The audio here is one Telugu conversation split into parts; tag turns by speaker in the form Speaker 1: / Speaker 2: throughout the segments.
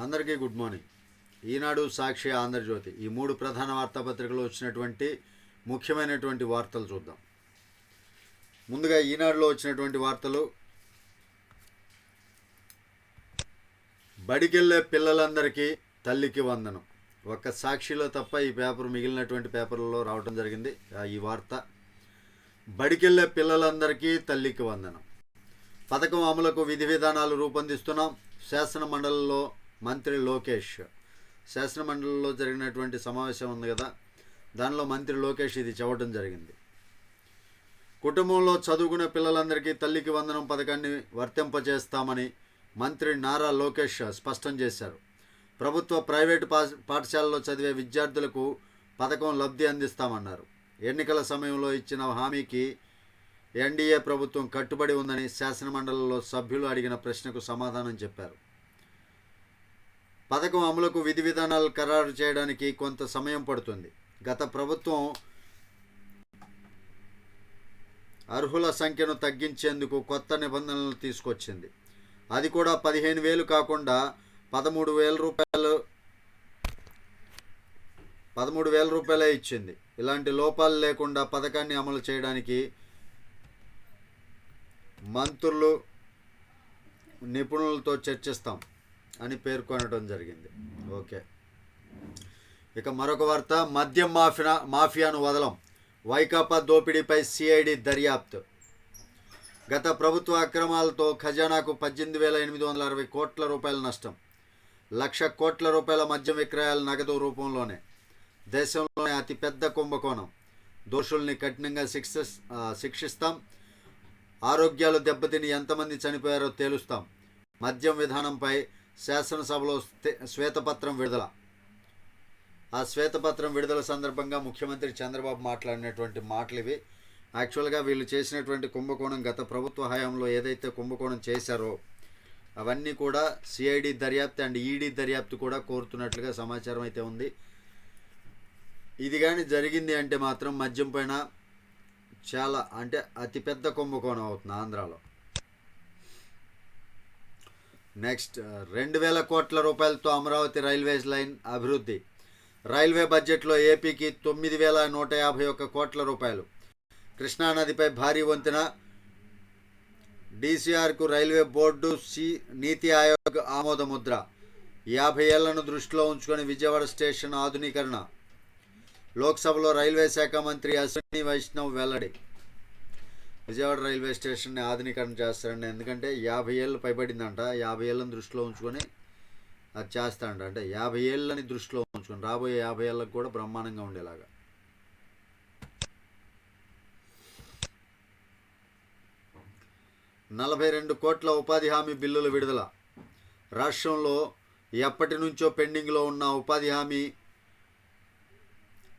Speaker 1: అందరికీ గుడ్ మార్నింగ్. ఈనాడు సాక్షి ఆంధ్రజ్యోతి. ఈ మూడు ప్రధాన వార్తాపత్రికలు వచ్చినటువంటి ముఖ్యమైనటువంటి వార్తలు చూద్దాం. ముందుగా ఈనాడులో వచ్చినటువంటి వార్తలు. బడికెళ్ళే పిల్లలందరికీ తల్లికి వందనం. ఒక్క సాక్షిలో తప్ప ఈ పేపర్ మిగిలినటువంటి పేపర్లలో రావడం జరిగింది. ఈ వార్త. బడికెళ్ళే పిల్లలందరికీ తల్లికి వందనం. పథకం అమలుకు విధి విధానాలు రూపొందిస్తున్నాం. శాసన మండలిలో మంత్రి లోకేష్. శాసనమండలిలో జరిగినటువంటి సమావేశం ఉంది కదా దానిలో మంత్రి లోకేష్ ఇది చెప్పడం జరిగింది. కుటుంబంలో చదువుకునే పిల్లలందరికీ తల్లికి వందనం పథకాన్ని వర్తింపజేస్తామని మంత్రి నారా లోకేష్ స్పష్టం చేశారు. ప్రభుత్వ ప్రైవేటు పాఠశాలలో చదివే విద్యార్థులకు పథకం లబ్ధి అందిస్తామన్నారు. ఎన్నికల సమయంలో ఇచ్చిన హామీకి ఎన్డీఏ ప్రభుత్వం కట్టుబడి ఉందని శాసనమండలిలో సభ్యులు అడిగిన ప్రశ్నకు సమాధానం చెప్పారు. పథకం అమలుకు విధి విధానాలు ఖరారు చేయడానికి కొంత సమయం పడుతుంది. గత ప్రభుత్వం అర్హుల సంఖ్యను తగ్గించేందుకు కొత్త నిబంధనలు తీసుకొచ్చింది. అది కూడా పదిహేను వేలు కాకుండా పదమూడు వేల రూపాయలు పదమూడు వేల రూపాయలే ఇచ్చింది. ఇలాంటి లోపాలు లేకుండా పథకాన్ని అమలు చేయడానికి మంత్రులు నిపుణులతో చర్చిస్తాం. అని పేర్కొనడం జరిగింది. ఓకే. ఇక మరొక వార్త మద్యం మాఫియా మాఫియాను వదలం. వైకాపా దోపిడీపై సిఐడి దర్యాప్తు. గత ప్రభుత్వ అక్రమాలతో ఖజానాకు పద్దెనిమిది వేల ఎనిమిది వందల అరవై కోట్ల రూపాయల నష్టం. లక్ష కోట్ల రూపాయల మద్యం విక్రయాలు నగదు రూపంలోనే. దేశంలోనే అతిపెద్ద కుంభకోణం. దోషుల్ని కఠినంగా శిక్ష శిక్షిస్తాం. ఆరోగ్యాలు దెబ్బతిని ఎంతమంది చనిపోయారో తేలుస్తాం. మద్యం విధానంపై శాసనసభలో శ్వేతపత్రం విడుదల. ఆ శ్వేతపత్రం విడుదల సందర్భంగా ముఖ్యమంత్రి చంద్రబాబు మాట్లాడినటువంటి మాటలు ఇవి యాక్చువల్గా వీళ్ళు చేసినటువంటి కుంభకోణం గత ప్రభుత్వ హయాంలో ఏదైతే కుంభకోణం చేశారో అవన్నీ కూడా సిఐడి దర్యాప్తు అండ్ ఈడీ దర్యాప్తు కూడా కోరుతున్నట్లుగా సమాచారం అయితే ఉంది. ఇది కానీ జరిగింది అంటే మాత్రం మద్యం పైన చాలా అంటే అతిపెద్ద కుంభకోణం అవుతుంది ఆంధ్రాలో. నెక్స్ట్ రెండు వేల కోట్ల రూపాయలతో అమరావతి రైల్వేస్ లైన్ అభివృద్ధి. రైల్వే బడ్జెట్లో ఏపీకి తొమ్మిది వేల నూట యాభై ఒక్క కోట్ల రూపాయలు. కృష్ణానదిపై భారీ వంతెన డీసీఆర్కు రైల్వే బోర్డు సి నీతి ఆయోగ్ ఆమోద ముద్ర యాభై ఏళ్ళను దృష్టిలో ఉంచుకొని విజయవాడ స్టేషన్ ఆధునీకరణ. లోక్సభలో రైల్వే శాఖ మంత్రి అశ్విని వైష్ణవ్ వెల్లడి. విజయవాడ రైల్వే స్టేషన్ని ఆధునీకరణ చేస్తారండి. ఎందుకంటే యాభై ఏళ్ళు పైబడిందంట. యాభై ఏళ్ళని దృష్టిలో ఉంచుకొని అది చేస్తాడంట అంటే యాభై ఏళ్ళని దృష్టిలో ఉంచుకొని రాబోయే యాభై ఏళ్ళకు కూడా బ్రహ్మాండంగా ఉండేలాగా. నలభై రెండు కోట్ల ఉపాధి హామీ బిల్లుల విడుదల. రాష్ట్రంలో ఎప్పటి నుంచో పెండింగ్లో ఉన్న ఉపాధి హామీ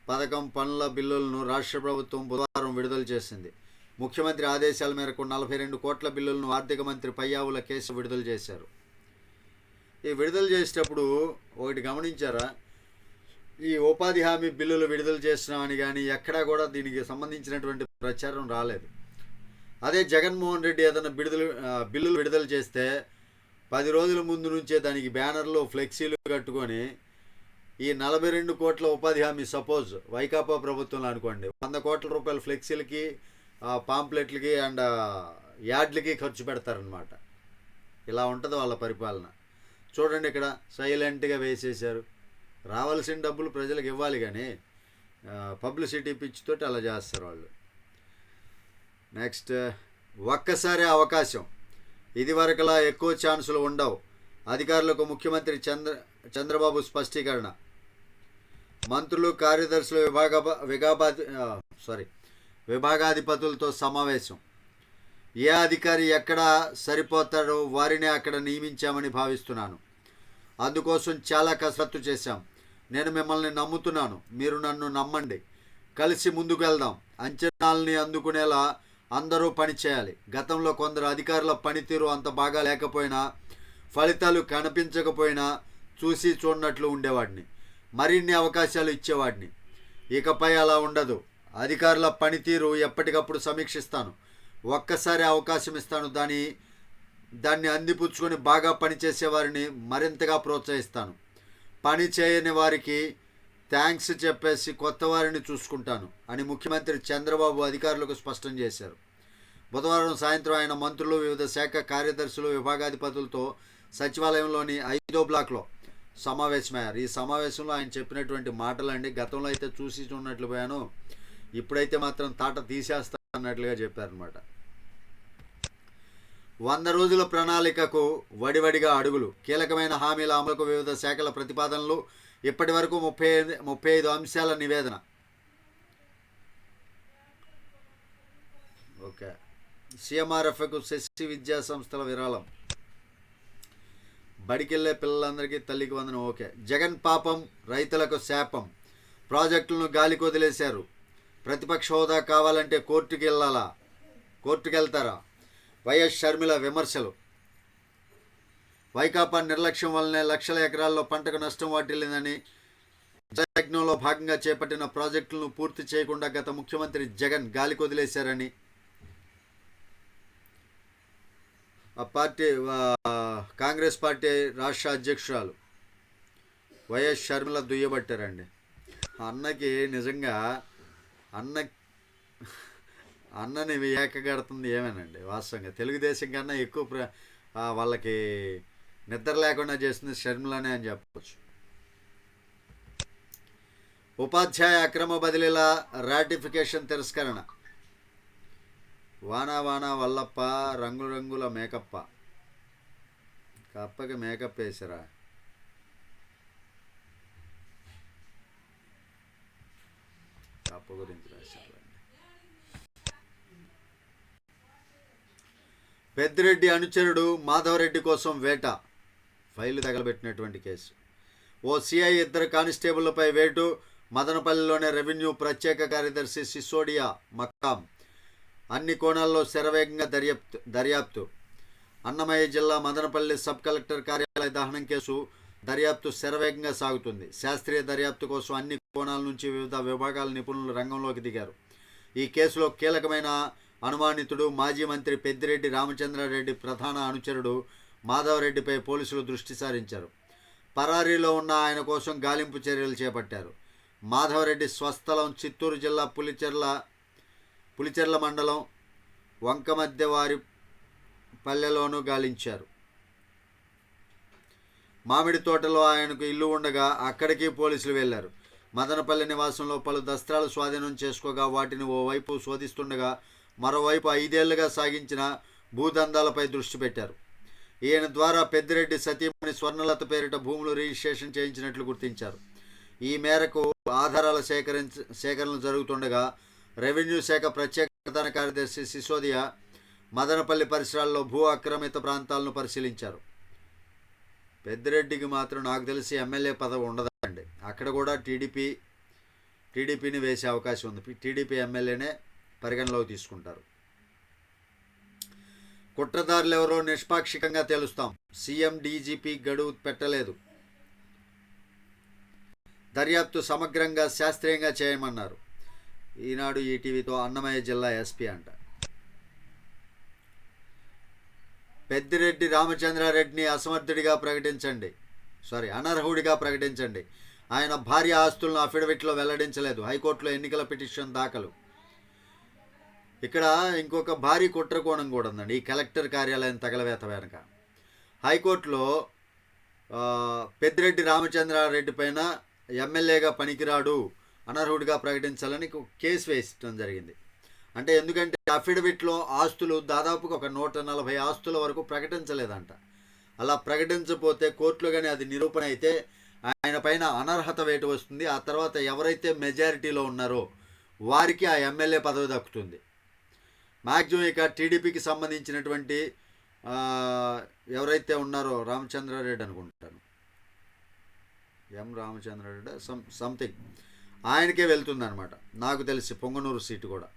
Speaker 1: పథకం పనుల బిల్లులను రాష్ట్ర ప్రభుత్వం బుధవారం విడుదల చేసింది. ముఖ్యమంత్రి ఆదేశాల మేరకు నలభై రెండు కోట్ల బిల్లులను ఆర్థిక మంత్రి పయ్యావుల కేసు విడుదల చేశారు. ఈ విడుదల చేసేటప్పుడు ఒకటి గమనించారా? ఈ ఉపాధి హామీ బిల్లులు విడుదల చేస్తున్నామని కానీ ఎక్కడా కూడా దీనికి సంబంధించినటువంటి ప్రచారం రాలేదు. అదే జగన్మోహన్ రెడ్డి ఏదైనా విడుదల బిల్లులు విడుదల చేస్తే పది రోజుల ముందు నుంచే దానికి బ్యానర్లు ఫ్లెక్సీలు కట్టుకొని ఈ నలభై రెండు కోట్ల ఉపాధి హామీ సపోజ్ వైకాపా ప్రభుత్వంలో అనుకోండి వంద కోట్ల రూపాయల ఫ్లెక్సీలకి పాంప్లెట్లకి అండ్ యాడ్లకి ఖర్చు పెడతారనమాట ఇలా ఉంటుంది వాళ్ళ పరిపాలన. చూడండి ఇక్కడ సైలెంట్గా వేసేసారు రావాల్సిన డబ్బులు ప్రజలకు ఇవ్వాలి కానీ పబ్లిసిటీ పిచ్చితోటి అలా చేస్తారు వాళ్ళు. నెక్స్ట్ ఒక్కసారి అవకాశం. ఇది వరకులా ఎక్కువ ఛాన్సులు ఉండవు. అధికారులకు ముఖ్యమంత్రి చంద్ర చంద్రబాబు స్పష్టీకరణ. మంత్రులు కార్యదర్శులు విభాగ విభాగాధి సారీ విభాగాధిపతులతో సమావేశం. ఏ అధికారి ఎక్కడ సరిపోతారో వారినే అక్కడ నియమించామని భావిస్తున్నాను. అందుకోసం చాలా కసరత్తు చేశాం. నేను మిమ్మల్ని నమ్ముతున్నాను. మీరు నన్ను నమ్మండి. కలిసి ముందుకు వెళ్దాం. అంచనాల్ని అందుకునేలా అందరూ పనిచేయాలి గతంలో కొందరు అధికారుల పనితీరు అంత బాగా లేకపోయినా ఫలితాలు కనిపించకపోయినా చూసి చూడనట్లు ఉండేవాడిని. మరిన్ని అవకాశాలు ఇచ్చేవాడిని. ఇకపై అలా ఉండదు. అధికారుల పనితీరు ఎప్పటికప్పుడు సమీక్షిస్తాను. ఒక్కసారి అవకాశం ఇస్తాను దాని దాన్ని అందిపుచ్చుకొని బాగా పనిచేసే వారిని మరింతగా ప్రోత్సహిస్తాను. పని చేయని వారికి థ్యాంక్స్ చెప్పేసి కొత్త వారిని చూసుకుంటాను అని ముఖ్యమంత్రి చంద్రబాబు అధికారులకు స్పష్టం చేశారు. బుధవారం సాయంత్రం ఆయన మంత్రులు వివిధ శాఖ కార్యదర్శులు విభాగాధిపతులతో సచివాలయంలోని ఐదో బ్లాక్లో సమావేశమయ్యారు. ఈ సమావేశంలో ఆయన చెప్పినటువంటి మాటలండి గతంలో అయితే చూసి చూడనట్లు పోయాను. ఇప్పుడైతే మాత్రం తాట తీసేస్తా అన్నట్లుగా చెప్పారనమాట వంద రోజుల ప్రణాళికకు వడివడిగా అడుగులు. కీలకమైన హామీల అమలుకు వివిధ శాఖల ప్రతిపాదనలు ఇప్పటి వరకు ముప్పై ఐదు ముప్పై ఐదు అంశాల నివేదన. ఓకే. సిఎంఆర్ఎఫ్కు శశి విద్యా సంస్థల విరాళం. బడికెళ్ళే పిల్లలందరికీ తల్లికి వందనం. ఓకే. జగన్ పాపం రైతులకు శాపం. ప్రాజెక్టులను గాలికి వదిలేశారు. ప్రతిపక్ష హోదా కావాలంటే కోర్టుకి వెళ్ళాలా కోర్టుకి వెళ్తారా వైఎస్ షర్మిల విమర్శలు. వైకాపా నిర్లక్ష్యం వల్లనే లక్షల ఎకరాల్లో పంటకు నష్టం వాటిల్లిందని జలయజ్ఞంలో భాగంగా చేపట్టిన ప్రాజెక్టులను పూర్తి చేయకుండా గత ముఖ్యమంత్రి జగన్ గాలి కొదిలేశారని ఆ పార్టీ కాంగ్రెస్ పార్టీ రాష్ట్ర అధ్యక్షురాలు వైఎస్ షర్మిల దుయ్యబట్టారండి. అన్నకి నిజంగా అన్న అన్నని ఏకగడుతుంది ఏమేనండి? వాస్తవంగా తెలుగుదేశం కన్నా ఎక్కువ ప్ర వాళ్ళకి నిద్ర లేకుండా చేస్తుంది షర్మిలనే అని చెప్పవచ్చు ఉపాధ్యాయ అక్రమ బదిలీల రాటిఫికేషన్ తిరస్కరణ. వానా వానా వల్లప్ప రంగురంగుల మేకప్ప. కప్పకి మేకప్ వేసారా కప్ప గురించి పెద్దిరెడ్డి అనుచరుడు మాధవరెడ్డి కోసం వేట. ఫైలు తగలబెట్టినటువంటి కేసు. ఓ సిఐ ఇద్దరు కానిస్టేబుళ్ళపై వేటు. మదనపల్లిలోని రెవెన్యూ ప్రత్యేక కార్యదర్శి సిసోడియా మక్కాం. అన్ని కోణాల్లో శరవేగంగా దర్యాప్తు దర్యాప్తు. అన్నమయ్య జిల్లా మదనపల్లి సబ్ కలెక్టర్ కార్యాలయ దహనం కేసు దర్యాప్తు శరవేగంగా సాగుతుంది. శాస్త్రీయ దర్యాప్తు కోసం అన్ని కోణాల నుంచి వివిధ విభాగాల నిపుణులు రంగంలోకి దిగారు. ఈ కేసులో కీలకమైన అనుమానితుడు మాజీ మంత్రి పెద్దిరెడ్డి రామచంద్రారెడ్డి ప్రధాన అనుచరుడు మాధవరెడ్డిపై పోలీసులు దృష్టి సారించారు. పరారీలో ఉన్న ఆయన కోసం గాలింపు చర్యలు చేపట్టారు. మాధవరెడ్డి స్వస్థలం చిత్తూరు జిల్లా పులిచెర్ల పులిచెర్ల మండలం వంకమధ్యవారి పల్లెలోనూ గాలించారు. మామిడి తోటలో ఆయనకు ఇల్లు ఉండగా అక్కడికి పోలీసులు వెళ్ళారు. మదనపల్లి నివాసంలో పలు దస్త్రాలు స్వాధీనం చేసుకోగా వాటిని ఓవైపు శోధిస్తుండగా మరోవైపు ఐదేళ్ళుగా సాగించిన భూదందాలపై దృష్టి పెట్టారు. ఈయన ద్వారా పెద్దిరెడ్డి సతీమణి స్వర్ణలత పేరిట భూములు రిజిస్ట్రేషన్ చేయించినట్లు గుర్తించారు. ఈ మేరకు ఆధారాల సేకరించ సేకరణ జరుగుతుండగా రెవెన్యూ శాఖ ప్రత్యేక ప్రధాన కార్యదర్శి సిసోదియా మదనపల్లి పరిసరాల్లో భూ ఆక్రమిత ప్రాంతాలను పరిశీలించారు. పెద్దిరెడ్డికి మాత్రం నాకు తెలిసి ఎమ్మెల్యే పదవి ఉండదండి. అక్కడ కూడా టీడీపీ టీడీపీని వేసే అవకాశం ఉంది. టీడీపీ ఎమ్మెల్యేనే పరిగణలోకి తీసుకుంటారు. కుట్రదారులు ఎవరో నిష్పాక్షికంగా తెలుస్తాం. సీఎం డీజీపీ గడువు పెట్టలేదు. దర్యాప్తు సమగ్రంగా శాస్త్రీయంగా చేయమన్నారు. ఈనాడు ఈటీవీతో అన్నమయ్య జిల్లా ఎస్పీ అంట. పెద్దిరెడ్డి రామచంద్రారెడ్డిని అసమర్థుడిగా ప్రకటించండి. సారీ అనర్హుడిగా ప్రకటించండి. ఆయన భార్య ఆస్తులను అఫిడవిట్లో వెల్లడించలేదు. హైకోర్టులో ఎన్నికల పిటిషన్ దాఖలు. ఇక్కడ ఇంకొక భారీ కుట్రకోణం కూడా ఉందండి. ఈ కలెక్టర్ కార్యాలయం తగలవేత వెనక. హైకోర్టులో పెద్దిరెడ్డి రామచంద్రారెడ్డి పైన ఎమ్మెల్యేగా పనికిరాడు అనర్హుడిగా ప్రకటించాలని కేసు వేయడం జరిగింది. అంటే ఎందుకంటే అఫిడవిట్లో ఆస్తులు దాదాపుగా ఒక నూట నలభై ఆస్తుల వరకు ప్రకటించలేదంట. అలా ప్రకటించపోతే కోర్టులో కానీ అది నిరూపణ అయితే ఆయన పైన అనర్హత వేటు వస్తుంది. ఆ తర్వాత ఎవరైతే మెజారిటీలో ఉన్నారో వారికి ఆ ఎమ్మెల్యే పదవి దక్కుతుంది. మ్యాక్సిమం ఇక టీడీపీకి సంబంధించినటువంటి ఎవరైతే ఉన్నారో రామచంద్రారెడ్డి అనుకుంటాను. M Ramachandra Reddy some something. ఆయనకే వెళ్తుందన్నమాట. నాకు తెలిసి పొంగనూరు సీటు కూడా.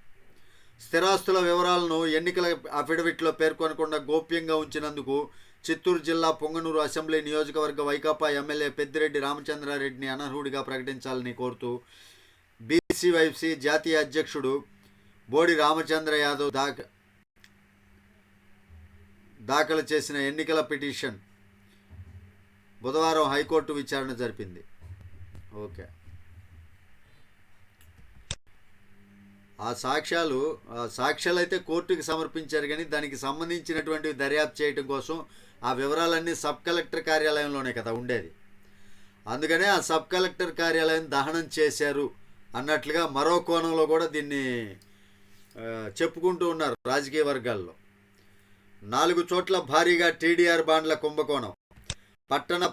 Speaker 1: స్థిరాస్తుల వివరాలను ఎన్నికల అఫిడవిట్లో పేర్కొనకుండా గోప్యంగా ఉంచినందుకు చిత్తూరు జిల్లా పొంగనూరు అసెంబ్లీ నియోజకవర్గ వైకాపా ఎమ్మెల్యే పెద్దిరెడ్డి రామచంద్రారెడ్డిని అనర్హుడిగా ప్రకటించాలని కోరుతూ బీసీవైసీ జాతీయ అధ్యక్షుడు బోడి రామచంద్ర యాదవ్ దాఖ దాఖలు చేసిన ఎన్నికల పిటిషన్ బుధవారం హైకోర్టు విచారణ జరిపింది. ఓకే. ఆ సాక్ష్యాలు సాక్ష్యాలు అయితే కోర్టుకి సమర్పించారు కానీ దానికి సంబంధించినటువంటి దర్యాప్తు చేయడం కోసం ఆ వివరాలన్నీ సబ్ కలెక్టర్ కార్యాలయంలోనే కదా ఉండేది. అందుకనే ఆ సబ్ కలెక్టర్ కార్యాలయం దహనం చేశారు అన్నట్లుగా మరో కోణంలో కూడా దీన్ని చెప్పుకుంటూ ఉన్నారు రాజకీయ వర్గాల్లో. నాలుగు చోట్ల భారీగా టీడీఆర్ బాండ్ల కుంభకోణం. పట్టణ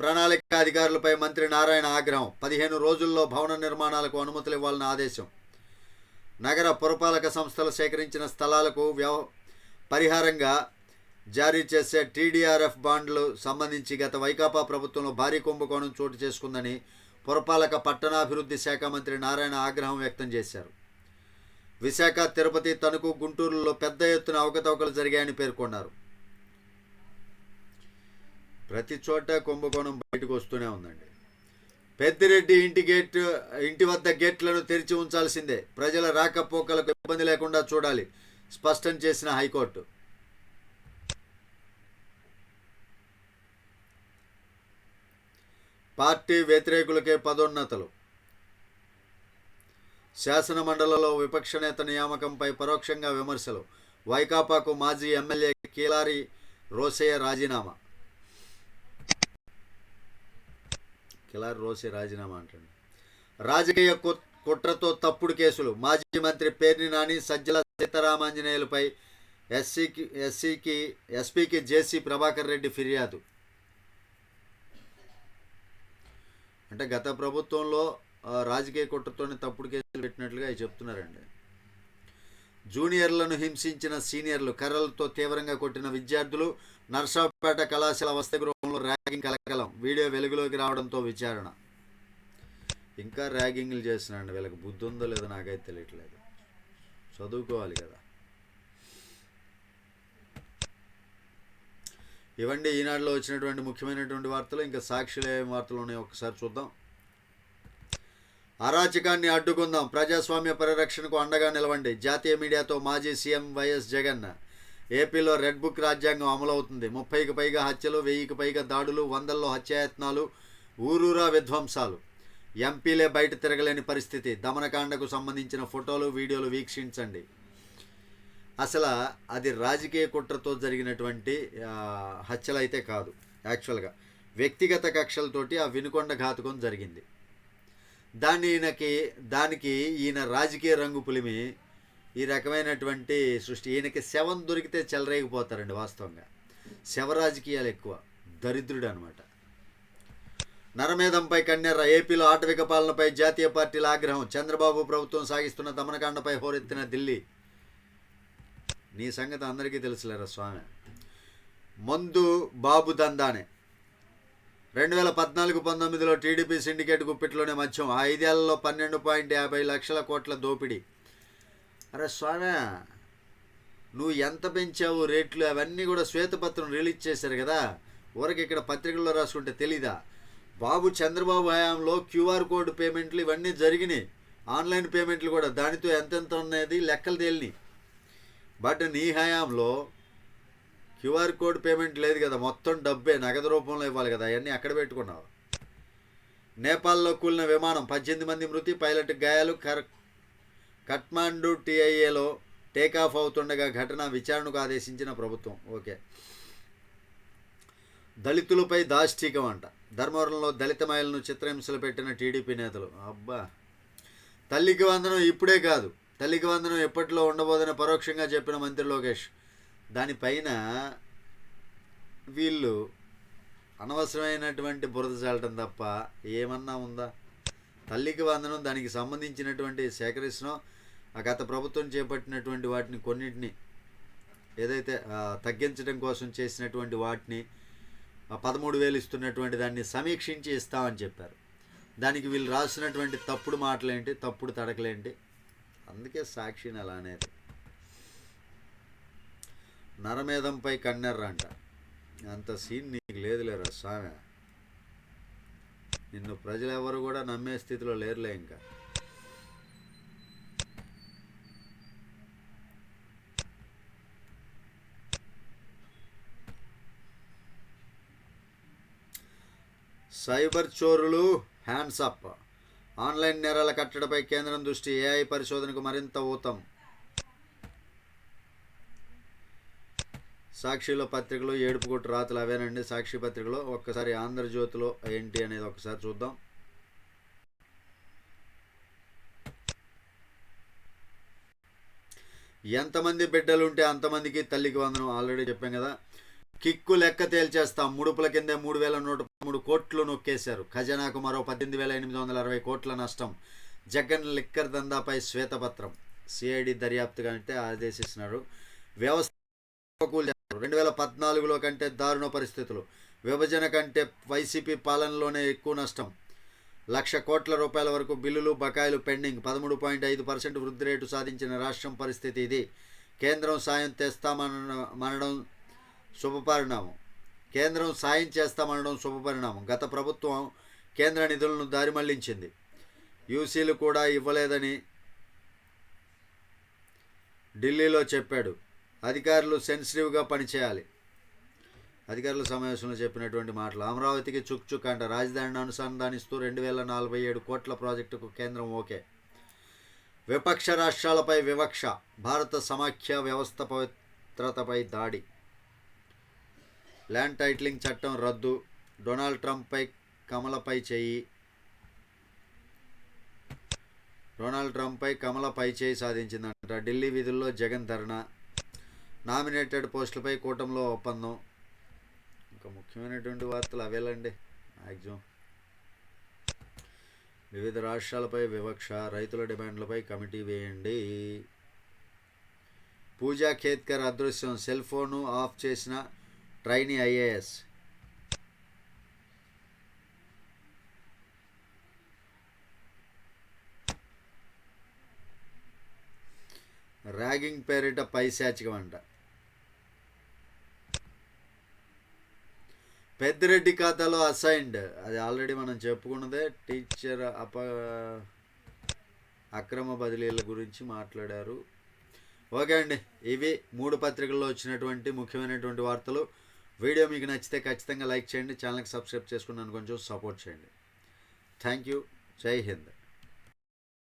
Speaker 1: ప్రణాళిక అధికారులపై మంత్రి నారాయణ ఆగ్రహం. పదిహేను రోజుల్లో భవన నిర్మాణాలకు అనుమతులు ఇవ్వాలని ఆదేశం. నగర పురపాలక సంస్థలు సేకరించిన స్థలాలకు వ్యవ పరిహారంగా జారీ చేసే టీడీఆర్ఎఫ్ బాండ్లు సంబంధించి గత వైకాపా ప్రభుత్వంలో భారీ కుంభకోణం చోటు చేసుకుందని పురపాలక పట్టణాభివృద్ధి శాఖ మంత్రి నారాయణ ఆగ్రహం వ్యక్తం చేశారు. విశాఖ తిరుపతి తణుకు గుంటూరులో పెద్ద ఎత్తున అవకతవకలు జరిగాయని పేర్కొన్నారు. ప్రతి చోట కుంభకోణం బయటకు వస్తూనే ఉందండి. పెద్దిరెడ్డి ఇంటి గేట్ ఇంటి వద్ద గేట్లను తెరిచి ఉంచాల్సిందే. ప్రజల రాకపోకలకు ఇబ్బంది లేకుండా చూడాలి స్పష్టం చేసిన హైకోర్టు. పార్టీ వ్యతిరేకులకే పదోన్నతలు. శాసన మండలిలో విపక్ష నేత నియామకంపై పరోక్షంగా విమర్శలు. వైకాపాకు మాజీ ఎమ్మెల్యే కీలారి రోసయ్య రాజీనామా. కిలార్ రోసే రాజీనామా అంటాడు. రాజకీయ కుట్రతో తప్పుడు కేసులు. మాజీ మంత్రి పేర్ని నాని సజ్జల సీతారామాంజనేయులపై ఎస్సీకి ఎస్సీకి ఎస్పీకి జేసీ ప్రభాకర్ రెడ్డి ఫిర్యాదు. అంటే గత ప్రభుత్వంలో రాజకీయ కుట్రతోనే తప్పుడు కేసులు పెట్టినట్లుగా చెప్తున్నారండి. జూనియర్లను హింసించిన సీనియర్లు కర్రలతో తీవ్రంగా కొట్టిన విద్యార్థులు నర్సాపేట కళాశాల వసతి గృహంలో ర్యాగింగ్ కలకలం. వీడియో వెలుగులోకి రావడంతో విచారణ. ఇంకా ర్యాగింగ్లు చేస్తున్నాండి వీళ్ళకి బుద్ధి ఉందో లేదో నాకైతే తెలియట్లేదు. చదువుకోవాలి కదా. ఇవండి ఈనాడులో వచ్చినటువంటి ముఖ్యమైనటువంటి వార్తలు ఇంకా సాక్షులు ఏం వార్తలు ఉన్నాయో ఒకసారి చూద్దాం. అరాచకాన్ని అడ్డుకుందాం. ప్రజాస్వామ్య పరిరక్షణకు అండగా నిలవండి. జాతీయ మీడియాతో మాజీ సీఎం వైఎస్ జగన్. ఏపీలో రెడ్ బుక్ రాజ్యాంగం అమలవుతుంది. ముప్పైకి పైగా హత్యలు వెయ్యికి పైగా దాడులు వందల్లో హత్యాయత్నాలు ఊరూరా విధ్వంసాలు. ఎంపీలే బయట తిరగలేని పరిస్థితి. దమనకాండకు సంబంధించిన ఫోటోలు వీడియోలు వీక్షించండి. అసలు అది రాజకీయ కుట్రతో జరిగినటువంటి హత్యలైతే హత్యలు అయితే కాదు యాక్చువల్గా. వ్యక్తిగత కక్షలతోటి ఆ వినుకొండ ఘాతుకం జరిగింది. దాన్ని ఈయనకి దానికి ఈయన రాజకీయ రంగు పులిమి ఈ రకమైనటువంటి సృష్టి. ఈయనకి శవం దొరికితే చెలరేగిపోతారండి వాస్తవంగా. శవ రాజకీయాలు ఎక్కువ. దరిద్రుడు అనమాట నరమేధంపై కన్నెర్ర ఏపీలో ఆటవిక పాలనపై జాతీయ పార్టీల ఆగ్రహం చంద్రబాబు ప్రభుత్వం సాగిస్తున్న దమనకాండపై హోరెత్తిన ఢిల్లీ. నీ సంగతి అందరికీ తెలుసులేరా స్వామి? మందు బాబు దందానే. రెండు వేల పద్నాలుగు పంతొమ్మిదిలో టీడీపీ సిండికేట్ గుప్పిట్లోనే మధ్యం ఆ ఐదేళ్ళలో పన్నెండు పాయింట్ యాభై లక్షల కోట్ల దోపిడీ. అరే స్వామి నువ్వు ఎంత పెంచావు రేట్లు? అవన్నీ కూడా శ్వేతపత్రం రిలీజ్ చేశారు కదా. ఊరికి ఇక్కడ పత్రికల్లో రాసుకుంటే తెలీదా? బాబు చంద్రబాబు హయాంలో క్యూఆర్ కోడ్ పేమెంట్లు ఇవన్నీ జరిగినాయి. ఆన్లైన్ పేమెంట్లు కూడా దానితో ఎంతెంత ఉన్నది లెక్కలు తేలినాయి బట్ నీ హయాంలో క్యూఆర్ కోడ్ పేమెంట్ లేదు కదా. మొత్తం డబ్బే నగదు రూపంలో ఇవ్వాలి కదా. అవన్నీ అక్కడ పెట్టుకున్నావు. నేపాల్లో కూలిన విమానం పద్దెనిమిది మంది మృతి పైలట్ గాయాలు కర్ కట్మాండు టీఐఏలో టేకాఫ్ అవుతుండగా ఘటన విచారణకు ఆదేశించిన ప్రభుత్వం. ఓకే. దళితులపై దాష్టీకం అంట. ధర్మవరంలో దళిత మహిళను చిత్రహింసలు పెట్టిన టీడీపీ నేతలు. అబ్బా! తల్లికి వందనం ఇప్పుడే కాదు. తల్లికి వందనం ఎప్పట్లో ఉండబోదని పరోక్షంగా చెప్పిన మంత్రి లోకేష్. దానిపైన వీళ్ళు అనవసరమైనటువంటి బురద చాలటం తప్ప ఏమన్నా ఉందా? తల్లికి వందనం దానికి సంబంధించినటువంటి సేకరిస్తున్నాం. గత ప్రభుత్వం చేపట్టినటువంటి వాటిని కొన్నిటిని ఏదైతే తగ్గించడం కోసం చేసినటువంటి వాటిని పదమూడు వేలు ఇస్తున్నటువంటి దాన్ని సమీక్షించి ఇస్తామని చెప్పారు. దానికి వీళ్ళు రాసినటువంటి తప్పుడు మాటలేంటి తప్పుడు తడకలేంటి? అందుకే సాక్షిని అలా అనేది. నరమేధంపై కన్నెర్ర అంట. అంత సీన్ నీకు లేదులేరా స్వామి? నిన్ను ప్రజలు ఎవరు కూడా నమ్మే స్థితిలో లేరులే ఇంకా. సైబర్ చోరులు హ్యాండ్స్ అప్ ఆన్లైన్ నేరాల కట్టడిపై కేంద్రం దృష్టి ఏఐ పరిశోధనకు మరింత ఊతం. సాక్షిలో పత్రికలో ఏడుపు కొట్టు రాతలు అవేనండి. సాక్షి పత్రికలో ఒక్కసారి ఆంధ్రజ్యోతిలో ఏంటి అనేది ఒకసారి చూద్దాం. ఎంతమంది బిడ్డలు ఉంటే అంతమందికి తల్లికి వందనం. ఆల్రెడీ చెప్పాం కదా. కిక్కు లెక్క తేల్చేస్తాం. ముడుపుల కిందే మూడు వేల నూట మూడు కోట్లు నొక్కేశారు. ఖజానాకు మరో పద్దెనిమిది వేల ఎనిమిది వందల అరవై కోట్ల నష్టం. జగన్ లిక్కర్ దందాపై శ్వేతపత్రం. సిఐడి దర్యాప్తు కంటే ఆదేశిస్తున్నారు. వ్యవస్థ రెండు వేల పద్నాలుగులో కంటే దారుణ పరిస్థితులు. విభజన కంటే వైసీపీ పాలనలోనే ఎక్కువ నష్టం. లక్ష కోట్ల రూపాయల వరకు బిల్లులు బకాయిలు పెండింగ్. పదమూడు పాయింట్ ఐదు పర్సెంట్ వృద్ధి రేటు సాధించిన రాష్ట్రం పరిస్థితి ఇది. కేంద్రం సాయం తెస్తామన మనడం శుభపరిణామం. కేంద్రం సాయం చేస్తామనడం శుభపరిణామం. గత ప్రభుత్వం కేంద్ర నిధులను దారి మళ్ళించింది. యూసీలు కూడా ఇవ్వలేదని ఢిల్లీలో చెప్పాడు. అధికారులు సెన్సిటివ్గా పనిచేయాలి. అధికారుల సమావేశంలో చెప్పినటువంటి మాటలు. అమరావతికి చుక్ చుక్ అంట. రాజధానిని అనుసంధానిస్తూ రెండు వేల నలభై ఏడు కోట్ల ప్రాజెక్టుకు కేంద్రం ఓకే. విపక్ష రాష్ట్రాలపై వివక్ష. భారత సమాఖ్య వ్యవస్థ పవిత్రతపై దాడి. ల్యాండ్ టైటిలింగ్ చట్టం రద్దు డొనాల్డ్ ట్రంప్పై కమలపై చేయి. డొనాల్డ్ ట్రంప్పై కమలపై చేయి సాధించిందంట. ఢిల్లీ విధుల్లో జగన్ ధర్నా నామినేటెడ్ పోస్టులపై కూటమిలో ఒప్పందం. ఇంకా ముఖ్యమైనటువంటి వార్తలు అవేలండి మ్యాక్సిమం వివిధ రాష్ట్రాలపై వివక్ష రైతుల డిమాండ్లపై కమిటీ వేయండి. పూజా ఖేత్కర్ అదృశ్యం సెల్ ఫోను ఆఫ్ చేసిన ట్రైనీ ఐఏఎస్. ర్యాగింగ్ పేరిట పైశాచికం అంట పెద్దిరెడ్డి ఖాతాలో అసైన్డ్. అది ఆల్రెడీ మనం చెప్పుకున్నదే. టీచర్ అప అక్రమ బదిలీల గురించి మాట్లాడారు. ఓకే అండి. ఇవి మూడు పత్రికల్లో వచ్చినటువంటి ముఖ్యమైనటువంటి వార్తలు. వీడియో మీకు నచ్చితే ఖచ్చితంగా లైక్ చేయండి ఛానల్కి సబ్స్క్రైబ్ చేసుకున్నాను కొంచెం సపోర్ట్ చేయండి. థ్యాంక్ యూ జై హింద్.